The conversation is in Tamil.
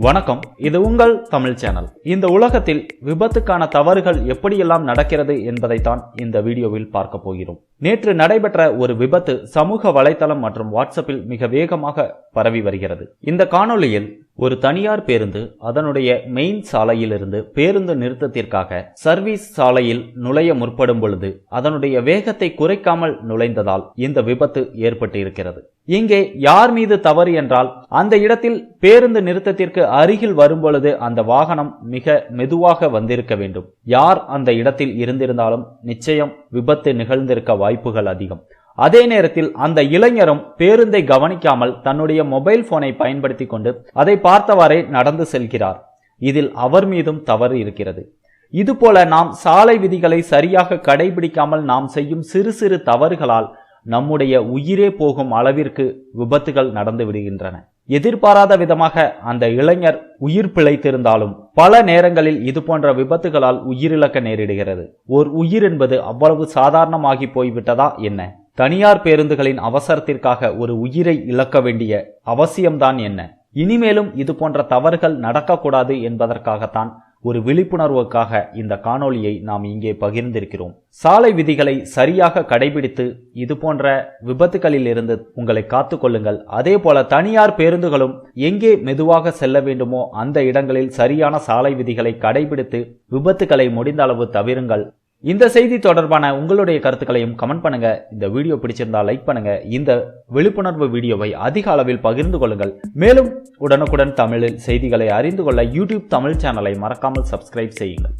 வணக்கம். இது உங்கள் தமிழ் சேனல். இந்த உலகத்தில் விபத்துக்கான தவறுகள் எப்படியெல்லாம் நடக்கிறது என்பதைத்தான் இந்த வீடியோவில் பார்க்க போகிறோம். நேற்று நடைபெற்ற ஒரு விபத்து சமூக வலைதளம் மற்றும் வாட்ஸ்அப்பில் மிக வேகமாக பரவி வருகிறது. இந்த காணொளியில் ஒரு தனியார் பேருந்து அதனுடைய மெயின் சாலையிலிருந்து பேருந்து நிறுத்தத்திற்காக சர்வீஸ் சாலையில் நுழைய முற்படும் பொழுது அதனுடைய வேகத்தை குறைக்காமல் நுழைந்ததால் இந்த விபத்து ஏற்பட்டு இருக்கிறது இங்கே யார் மீது தவறு என்றால் அந்த இடத்தில் பேருந்து நிறுத்தத்திற்கு அருகில் வரும்பொழுது அந்த வாகனம் மிக மெதுவாக வந்திருக்க வேண்டும். யார் அந்த இடத்தில் இருந்திருந்தாலும் நிச்சயம் விபத்து நிகழ்ந்திருக்க வாய்ப்புகள் அதிகம். அதே நேரத்தில் அந்த இளைஞரும் பேருந்தை கவனிக்காமல் தன்னுடைய மொபைல் போனை பயன்படுத்தி கொண்டு அதை பார்த்தவாறே நடந்து செல்கிறார். இதில் அவர் மீதும் தவறு இருக்கிறது. இதுபோல நாம் சாலை விதிகளை சரியாக கடைபிடிக்காமல் நாம் செய்யும் சிறு சிறு தவறுகளால் நம்முடைய உயிரே போகும் அளவிற்கு விபத்துகள் நடந்து விடுகின்றன. எதிர்பாராத விதமாக அந்த இளைஞர் உயிர் பிழைத்திருந்தாலும் பல நேரங்களில் இது போன்ற விபத்துகளால் உயிரிழக்க நேரிடுகிறது. ஓர் உயிர் என்பது அவ்வளவு சாதாரணமாகி போய்விட்டதா என்ன? தனியார் பேருந்துகளின் அவசரத்திற்காக ஒரு உயிரை இழக்க வேண்டிய அவசியம்தான் என்ன? இனிமேலும் இது போன்ற தவறுகள் நடக்கக்கூடாது என்பதற்காகத்தான் ஒரு விழிப்புணர்வுக்காக இந்த காணொளியை நாம் இங்கே பகிர்ந்திருக்கிறோம். சாலை விதிகளை சரியாக கடைபிடித்து இது போன்ற விபத்துகளில் இருந்து உங்களை காத்துக்கொள்ளுங்கள் அதே போல தனியார் பேருந்துகளும் எங்கே மெதுவாக செல்ல வேண்டுமோ அந்த இடங்களில் சரியான சாலை விதிகளை கடைபிடித்து விபத்துகளை முடிந்த அளவு தவிருங்கள். இந்த செய்தி தொடர்பான உங்களுடைய கருத்துக்களையும் கமெண்ட் பண்ணுங்க. இந்த வீடியோ பிடிச்சிருந்தா லைக் பண்ணுங்க. இந்த விழிப்புணர்வு வீடியோவை அதிக அளவில் பகிர்ந்து கொள்ளுங்கள். மேலும் உடனுக்குடன் தமிழில் செய்திகளை அறிந்து கொள்ள யூடியூப் தமிழ் சேனலை மறக்காமல் சப்ஸ்கிரைப் செய்யுங்கள்.